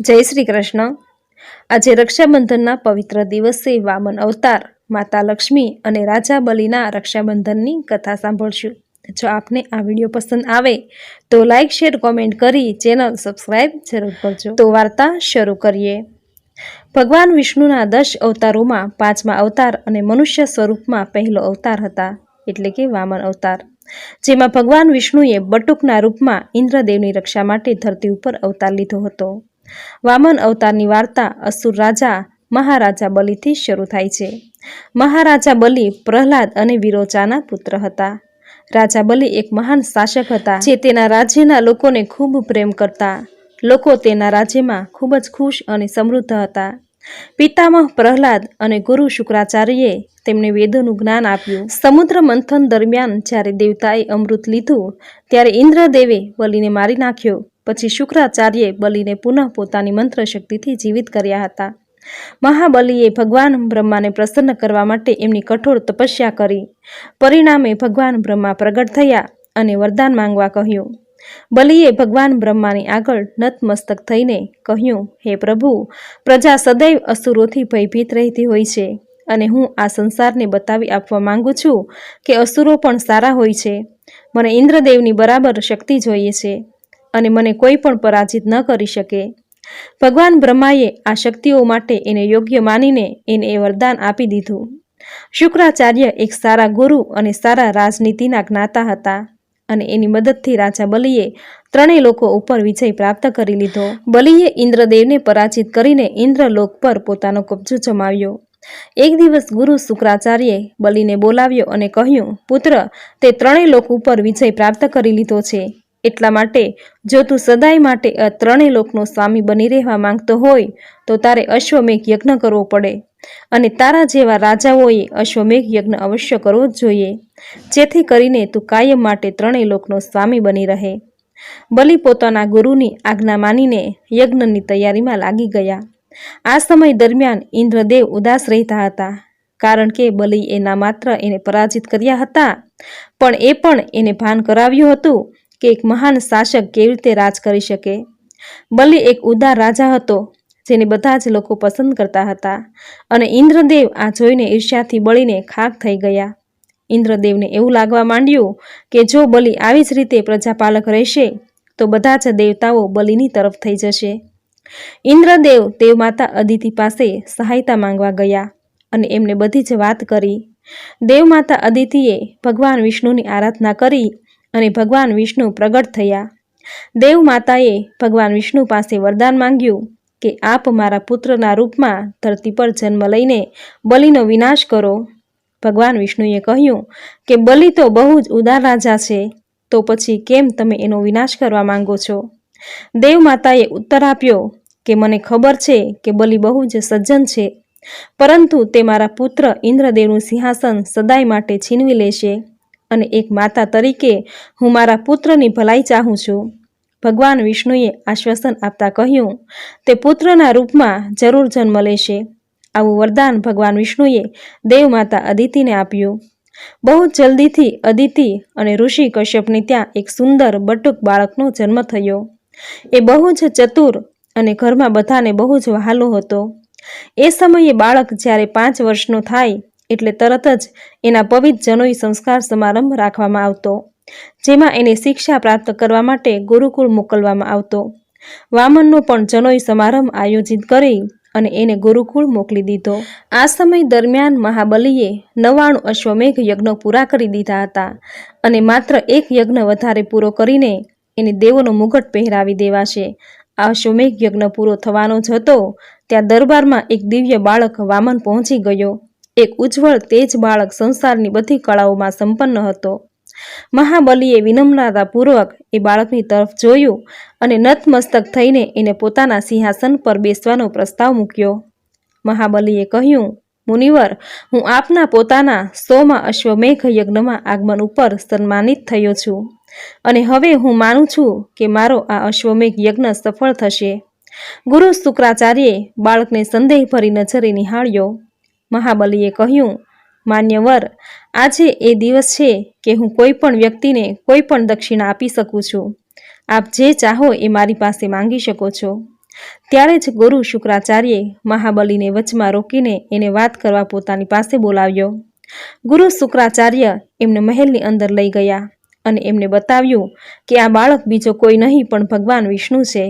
જય શ્રી કૃષ્ણ. આજે રક્ષાબંધનના પવિત્ર દિવસે વામન અવતાર, માતા લક્ષ્મી અને રાજા બલિના રક્ષાબંધનની કથા સાંભળશું. જો આપને આ વીડિયો પસંદ આવે, તો લાઈક, શેર, કોમેન્ટ કરી ચેનલ સબસ્ક્રાઇબ જરૂર કરજો. તો વાર્તા શરૂ કરીએ. ભગવાન વિષ્ણુના દશ અવતારોમાં પાંચમા અવતાર અને મનુષ્ય સ્વરૂપમાં પહેલો અવતાર હતા, એટલે કે વામન અવતાર, જેમાં ભગવાન વિષ્ણુએ બટુકના રૂપમાં ઇન્દ્રદેવની રક્ષા માટે ધરતી ઉપર અવતાર લીધો હતો. વામન અવતારની વાર્તા અસુર રાજા, મહારાજા બલિથી શરૂ થાય છે. મહારાજા બલિ પ્રહલાદ અને વિરોચાના પુત્ર હતા. રાજા બલિ એક મહાન શાસક હતા, જે તેના રાજ્યના લોકોને ખૂબ પ્રેમ કરતા. લોકો તેના રાજ્યમાં ખૂબ જ ખુશ અને સમૃદ્ધ હતા. પિતામહ પ્રહલાદ અને ગુરુ શુક્રાચાર્યએ તેમને વેદોનું જ્ઞાન આપ્યું. સમુદ્ર મંથન દરમિયાન જ્યારે દેવતાએ અમૃત લીધું, ત્યારે ઇન્દ્રદેવે બલિને મારી નાખ્યો. પછી શુક્રાચાર્યે બલિને પુનઃ પોતાની મંત્ર શક્તિથી જીવિત કર્યા હતા. મહાબલીએ ભગવાન બ્રહ્માને પ્રસન્ન કરવા માટે એમની કઠોર તપસ્યા કરી. પરિણામે ભગવાન બ્રહ્મા પ્રગટ થયા અને વરદાન માંગવા કહ્યું. બલિએ ભગવાન બ્રહ્માની આગળ નતમસ્તક થઈને કહ્યું, હે પ્રભુ, પ્રજા સદૈવ અસુરોથી ભયભીત રહેતી હોય છે અને હું આ સંસારને બતાવી આપવા માંગુ છું કે અસુરો પણ સારા હોય છે. મને ઇન્દ્રદેવની બરાબર શક્તિ જોઈએ છે. અને મને કોઈ પણ પરાજિત ન કરી શકે. ભગવાન બ્રહ્માએ આ શક્તિઓ માટે એને યોગ્ય માનીને એને એ વરદાન આપી દીધું. શુક્રાચાર્ય એક સારા ગુરુ અને સારા રાજનીતિના જ્ઞાતા હતા અને એની મદદથી રાજા બલિએ ત્રણેય લોકો ઉપર વિજય પ્રાપ્ત કરી લીધો. બલિએ ઇન્દ્રદેવને પરાજિત કરીને ઇન્દ્રલોક પર પોતાનો કબજો જમાવ્યો. એક દિવસ ગુરુ શુક્રાચાર્યે બલિને બોલાવ્યો અને કહ્યું, પુત્ર, તે ત્રણેય લોક ઉપર વિજય પ્રાપ્ત કરી લીધો છે. એટલા માટે, જો તું સદાય માટે આ ત્રણેય લોકનો સ્વામી બની રહેવા માંગતો હોય, તો તારે અશ્વમેઘ યજ્ઞ કરવો પડે. અને તારા જેવા રાજાઓએ અશ્વમેઘ યજ્ઞ અવશ્ય કરવો જ જોઈએ. જેથી કરીને તું કાયમ માટે ત્રણેય લોકનો સ્વામી બની રહે. બલિ પોતાના ગુરુની આજ્ઞા માનીને યજ્ઞની તૈયારીમાં લાગી ગયા. આ સમય દરમિયાન ઇન્દ્રદેવ ઉદાસ રહેતા હતા, કારણ કે બલિ એના માત્ર એને પરાજિત કર્યા હતા, પણ એ પણ એને ભાન કરાવ્યું હતું કે એક મહાન શાસક કેવી રીતે રાજ કરી શકે? બલિ એક ઉદાર રાજા હતો, જેને બધા જ લોકો પસંદ કરતા હતા અને ઇન્દ્રદેવ આ જોઈને ઈર્ષ્યાથી બળીને ખાક થઈ ગયા. ઇન્દ્રદેવને એવું લાગવા માંડ્યું કે જો બલિ આવી જ રીતે પ્રજાપાલક રહેશે, તો બધા જ દેવતાઓ બલિની તરફ થઈ જશે. ઇન્દ્રદેવ દેવમાતા અદિતિ પાસે સહાયતા માંગવા ગયા અને એમને બધી જ વાત કરી. દેવમાતા અદિતિએ ભગવાન વિષ્ણુની આરાધના કરી અને ભગવાન વિષ્ણુ પ્રગટ થયા. દેવ માતાએ ભગવાન વિષ્ણુ પાસે વરદાન માંગ્યું કે આપ મારા પુત્રના રૂપમાં ધરતી પર જન્મ લઈને બલિનો વિનાશ કરો. ભગવાન વિષ્ણુએ કહ્યું કે બલિ તો બહુ જ ઉદાર રાજા છે, તો પછી કેમ તમે એનો વિનાશ કરવા માંગો છો? દેવ માતાએ ઉત્તર આપ્યો કે મને ખબર છે કે બલિ બહુ જ સજ્જન છે, પરંતુ તે મારા પુત્ર ઇન્દ્રદેવનું સિંહાસન સદાય માટે છીનવી લેશે. અને એક માતા તરીકે હું મારા પુત્રની ભલાઈ ચાહું છું. ભગવાન વિષ્ણુએ આશ્વાસન આપતા કહ્યું, તે પુત્રના રૂપમાં જરૂર જન્મ લેશે. આવું વરદાન ભગવાન વિષ્ણુએ દેવમાતા અદિતિને આપ્યું. બહુ જલ્દીથી અદિતિ અને ઋષિ કશ્યપને ત્યાં એક સુંદર બટુક બાળકનો જન્મ થયો. એ બહુ જ ચતુર અને ઘરમાં બધાને બહુ જ વહાલો હતો. એ સમયે બાળક જ્યારે પાંચ વર્ષનો થાય એટલે તરત જ એના પવિત્ર જનોઈ સંસ્કાર સમારંભ રાખવામાં આવતો, જેમાં એને શિક્ષા પ્રાપ્ત કરવા માટે ગુરુકુળ મોકલવામાં આવતો. વામનનો પણ જનોઈ સમારંભ આયોજિત કરી અને એને ગુરુકુળ મોકલી દીધો. આ સમય દરમિયાન મહાબલીએ નવાણું અશ્વમેઘ યજ્ઞ પૂરા કરી દીધા હતા અને માત્ર એક યજ્ઞ વધારે પૂરો કરીને એને દેવોનો મુગટ પહેરાવી દેવાશે. આ અશ્વમેઘ યજ્ઞ પૂરો થવાનો જ હતો, ત્યાં દરબારમાં એક દિવ્ય બાળક વામન પહોંચી ગયો. એક ઉજ્જવળ તેજ બાળક સંસારની બધી કળાઓમાં સંપન્ન હતો. મહાબલીએ વિનમ્રતાપૂર્વક એ બાળકની તરફ જોયું અને નતમસ્તક થઈને એને પોતાના સિંહાસન પર બેસવાનો પ્રસ્તાવ મૂક્યો. મહાબલીએ કહ્યું, મુનિવર, હું આપના પોતાના સોમાં અશ્વમેઘ યજ્ઞમાં આગમન ઉપર સન્માનિત થયો છું અને હવે હું માનું છું કે મારો આ અશ્વમેઘ યજ્ઞ સફળ થશે. ગુરુ શુક્રાચાર્યે બાળકને સંદેહભરી નજરે નિહાળ્યો. મહાબલીએ કહ્યું, માન્યવર, આજે એ દિવસ છે કે હું કોઈ પણ વ્યક્તિને કોઈ પણ દક્ષિણા આપી શકું છું. આપ જે ચાહો એ મારી પાસે માંગી શકો છો. ત્યારે જ ગુરુ શુક્રાચાર્યે મહાબલીને વચમાં રોકીને એને વાત કરવા પોતાની પાસે બોલાવ્યો. ગુરુ શુક્રાચાર્ય એમને મહેલની અંદર લઈ ગયા અને એમને બતાવ્યું કે આ બાળક બીજો કોઈ નહીં પણ ભગવાન વિષ્ણુ છે.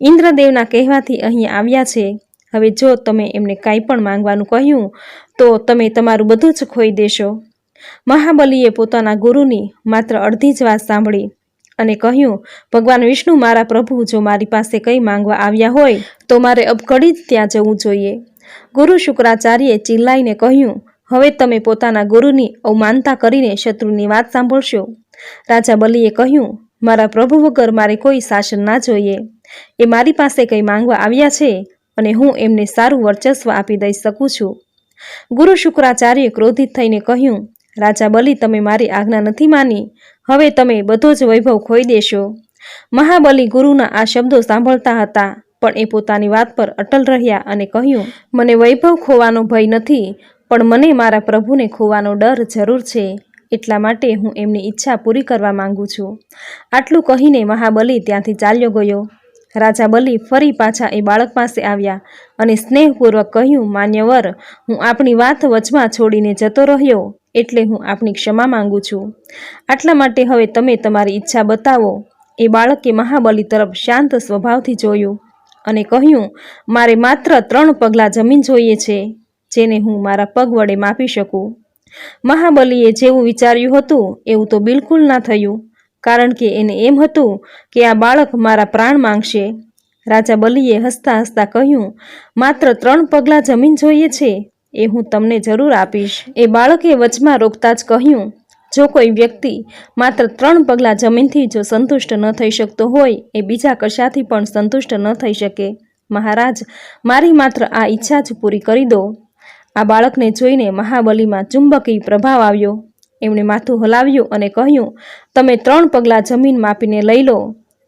ઇન્દ્રદેવના કહેવાથી અહીં આવ્યા છે હવે જો તમે એમને કાંઈ પણ માંગવાનું કહ્યું, તો તમે તમારું બધું જ ખોઈ દેશો. મહાબલીએ પોતાના ગુરુની માત્ર અડધી જ વાત સાંભળી અને કહ્યું, ભગવાન વિષ્ણુ મારા પ્રભુ, જો મારી પાસે કંઈ માંગવા આવ્યા હોય, તો મારે અબઘડી જ ત્યાં જવું જોઈએ. ગુરુ શુક્રાચાર્યે ચિલ્લાઈને કહ્યું, હવે તમે પોતાના ગુરુની અવમાનતા કરીને શત્રુની વાત સાંભળશો. રાજા બલીએ કહ્યું, મારા પ્રભુ વગર મારે કોઈ શાસન ના જોઈએ. એ મારી પાસે કંઈ માંગવા આવ્યા છે? અને હું એમને સારું વર્ચસ્વ આપી દઈ શકું છું. ગુરુ શુક્રાચાર્ય ક્રોધિત થઈને કહ્યું, રાજા બલી, તમે મારી આજ્ઞા નથી માની. હવે તમે બધો જ વૈભવ ખોઈ દેશો. મહાબલી ગુરુના આ શબ્દો સાંભળતા હતા, પણ એ પોતાની વાત પર અટલ રહ્યા અને કહ્યું, મને વૈભવ ખોવાનો ભય નથી, પણ મને મારા પ્રભુને ખોવાનો ડર જરૂર છે. એટલા માટે હું એમની ઈચ્છા પૂરી કરવા માંગુ છું. આટલું કહીને મહાબલી ત્યાંથી ચાલ્યો ગયો. રાજા બલી ફરી પાછા એ બાળક પાસે આવ્યા અને સ્નેહપૂર્વક કહ્યું, માન્યવર, હું આપણી વાત વચમાં છોડીને જતો રહ્યો એટલે હું આપની ક્ષમા માંગુ છું. આટલા માટે હવે તમે તમારી ઈચ્છા બતાવો. એ બાળકે મહાબલી તરફ શાંત સ્વભાવથી જોયું અને કહ્યું, મારે માત્ર ત્રણ પગલાં જમીન જોઈએ છે, જેને હું મારા પગ વડે માપી શકું. મહાબલીએ જેવું વિચાર્યું હતું, એવું તો બિલકુલ ના થયું. કારણ કે એને એમ હતું કે આ બાળક મારા પ્રાણ માંગશે. રાજા બલીએ હસતા હસતા કહ્યું, માત્ર ત્રણ પગલાં જમીન જોઈએ છે, એ હું તમને જરૂર આપીશ. એ બાળકે વચમાં રોકતા જ કહ્યું, જો કોઈ વ્યક્તિ માત્ર ત્રણ પગલાં જમીનથી જો સંતુષ્ટ ન થઈ શકતો હોય, એ બીજા કશાથી પણ સંતુષ્ટ ન થઈ શકે. મહારાજ, મારી માત્ર આ ઈચ્છા જ પૂરી કરી દો. આ બાળકને જોઈને મહાબલીમાં ચુંબકીય પ્રભાવ આવ્યો. એમણે માથું હલાવ્યું અને કહ્યું, તમે ત્રણ પગલાં જમીન માપીને લઈ લો.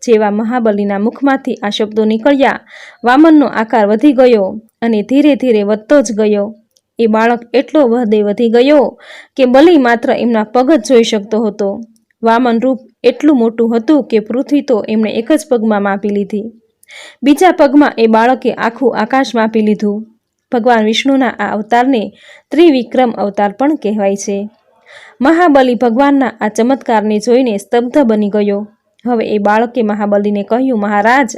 જેવા મહાબલીના મુખમાંથી આ શબ્દો નીકળ્યા. વામનનો આકાર વધી ગયો અને ધીરે ધીરે વધતો જ ગયો. એ બાળક એટલો વધે વધી ગયો કે બલી માત્ર એમના પગ જ જોઈ શકતો હતો. વામન રૂપ એટલું મોટું હતું કે પૃથ્વી તો એમણે એક જ પગમાં માપી લીધી. બીજા પગમાં એ બાળકે આખું આકાશ માપી લીધું. ભગવાન વિષ્ણુના આ અવતારને ત્રિવિક્રમ અવતાર પણ કહેવાય છે. મહાબલી ભગવાનના આ ચમત્કારને જોઈને સ્તબ્ધ બની ગયો. હવે એ બાળકે મહાબલીને કહ્યું, મહારાજ,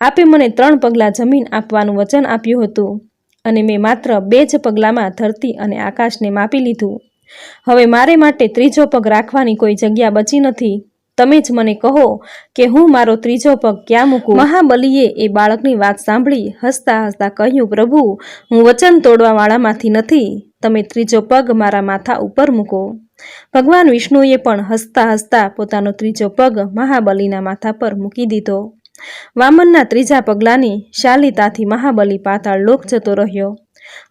આપે મને ત્રણ પગલાં જમીન આપવાનું વચન આપ્યું હતું અને મેં માત્ર બે જ પગલામાં ધરતી અને આકાશને માપી લીધું. હવે મારે માટે ત્રીજો પગ રાખવાની કોઈ જગ્યા બચી નથી. તમે જ મને કહો કે હું મારો ત્રીજો પગ ક્યાં મૂકું? મહાબલીએ એ બાળકની વાત સાંભળી હસતા હસતા કહ્યું, પ્રભુ, હું વચન તોડવાવાળામાંથી નથી. તમે ત્રીજો પગ મારા માથા ઉપર મૂકો. ભગવાન વિષ્ણુએ પણ હસતા હસતા પોતાનો ત્રીજો પગ મહાબલીના માથા પર મૂકી દીધો. વામનના ત્રીજા પગલાની શાલિતાથી મહાબલી પાતાળ લોક જતો રહ્યો.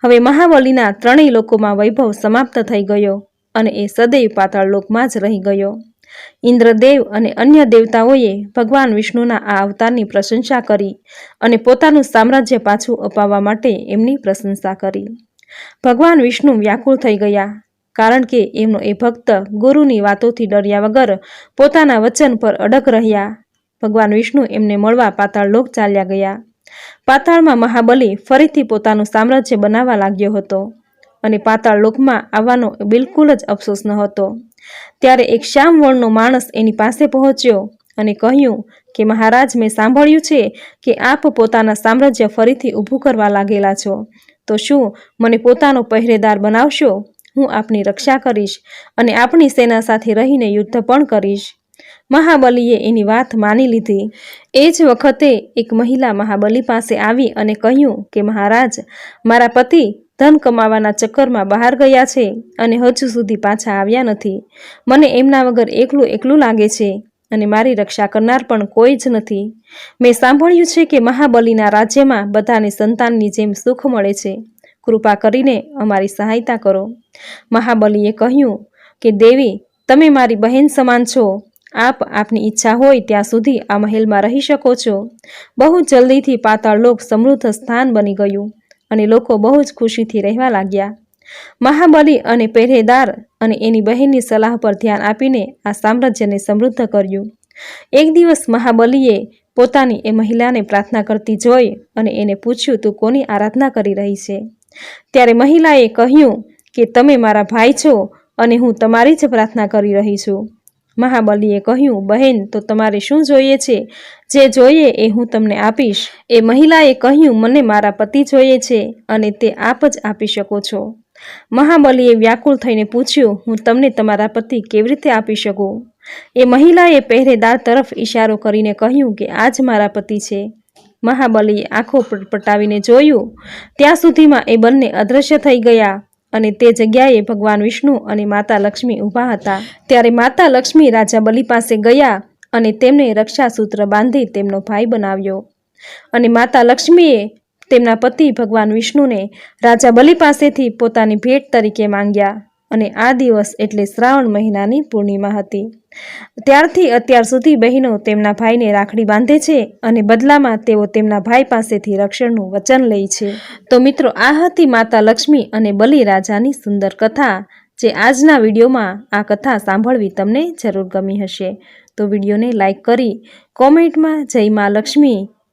હવે મહાબલીના ત્રણેય લોકોમાં વૈભવ સમાપ્ત થઈ ગયો અને એ સદૈવ પાતાળ લોકમાં જ રહી ગયો. ઇન્દ્રદેવ અને અન્ય દેવતાઓએ ભગવાન વિષ્ણુના આ અવતારની પ્રશંસા કરી અને પોતાનું સામ્રાજ્ય પાછું અપાવવા માટે એમની પ્રશંસા કરી. ભગવાન વિષ્ણુ વ્યાકુળ થઈ ગયા, કારણ કે એમનો એ ભક્ત ગુરુની વાતોથી ડર્યા વગર પોતાના વચન પર અડગ રહ્યા. ભગવાન વિષ્ણુ એમને મળવા પાતાળ લોક ચાલ્યા ગયા. પાતાળમાં મહાબલી ફરીથી પોતાનું સામ્રાજ્ય બનાવવા લાગ્યો હતો અને પાતાળ લોકમાં આવવાનો બિલકુલ જ અફસોસ ન હતો. ત્યારે એક શ્યામ વર્ણનો માણસ એની પાસે પહોંચ્યો અને કહ્યું કે, મહારાજ, મેં સાંભળ્યું છે કે આપ પોતાના સામ્રાજ્ય ફરીથી ઊભું કરવા લાગેલા છો. તો શું મને પોતાનો પહેરેદાર બનાવશો? હું આપની રક્ષા કરીશ અને આપણી સેના સાથે રહીને યુદ્ધ પણ કરીશ. મહાબલીએ એની વાત માની લીધી. એ જ વખતે એક મહિલા મહાબલી પાસે આવી અને કહ્યું કે, મહારાજ, મારા પતિ ધન કમાવાના ચક્કરમાં બહાર ગયા છે અને હજુ સુધી પાછા આવ્યા નથી. મને એમના વગર એકલું એકલું લાગે છે. અને મારી રક્ષા કરનાર પણ કોઈ જ નથી. મેં સાંભળ્યું છે કે મહાબલીના રાજ્યમાં બધાને સંતાનની જેમ સુખ મળે છે. કૃપા કરીને અમારી સહાયતા કરો. મહાબલીએ કહ્યું કે, દેવી, તમે મારી બહેન સમાન છો. આપ આપની ઈચ્છા હોય ત્યાં સુધી આ મહેલમાં રહી શકો છો. બહુ જલ્દીથી પાતાળ લોક સમૃદ્ધ સ્થાન બની ગયું અને લોકો બહુ જ ખુશીથી રહેવા લાગ્યા. મહાબલી અને પહેરેદાર અને એની બહેનની સલાહ પર ધ્યાન આપીને આ સામ્રાજ્યને સમૃદ્ધ કર્યું. એક દિવસ મહાબલીએ પોતાની એ મહિલાને પ્રાર્થના કરતી જોઈ અને એને પૂછ્યું, તું કોની આરાધના કરી રહી છે? ત્યારે મહિલાએ કહ્યું કે, તમે મારા ભાઈ છો અને હું તમારી જ પ્રાર્થના કરી રહી છું. મહાબલીએ કહ્યું, બહેન, તો તમારે શું જોઈએ છે? જે જોઈએ એ હું તમને આપીશ. એ મહિલાએ કહ્યું, મને મારા પતિ જોઈએ છે અને તે આપ જ આપી શકો છો. મહાબલીએ વ્યાકુળ થઈને પૂછ્યું, હું તમને તમારા પતિ કેવી રીતે આપી શકું? એ મહિલાએ પહેરેદાર તરફ ઇશારો કરીને કહ્યું કે, આ જ મારા પતિ છે. મહાબલીએ આંખો પટાવીને જોયું. ત્યાં સુધીમાં એ બંને અદૃશ્ય થઈ ગયા અને તે જગ્યાએ ભગવાન વિષ્ણુ અને માતા લક્ષ્મી ઊભા હતા. ત્યારે માતા લક્ષ્મી રાજા બલિ પાસે ગયા અને તેમને રક્ષાસૂત્ર બાંધી તેમનો ભાઈ બનાવ્યો. અને માતા લક્ષ્મીએ તેમના પતિ ભગવાન વિષ્ણુને રાજા બલિ પાસેથી પોતાની ભેટ તરીકે માંગ્યા અને આ દિવસ એટલે શ્રાવણ મહિનાની પૂર્ણિમા હતી. ત્યારથી અત્યાર સુધી બહેનો તેમના ભાઈને રાખડી બાંધે છે અને બદલામાં તેઓ તેમના ભાઈ પાસેથી રક્ષણનું વચન લે છે. તો મિત્રો, આ હતી માતા લક્ષ્મી અને બલિ રાજાની સુંદર કથા, જે આજના વિડીયોમાં આ કથા સાંભળવી તમને જરૂર ગમી હશે. તો વિડીયોને લાઈક કરી, કોમેન્ટમાં જય મા લક્ષ્મી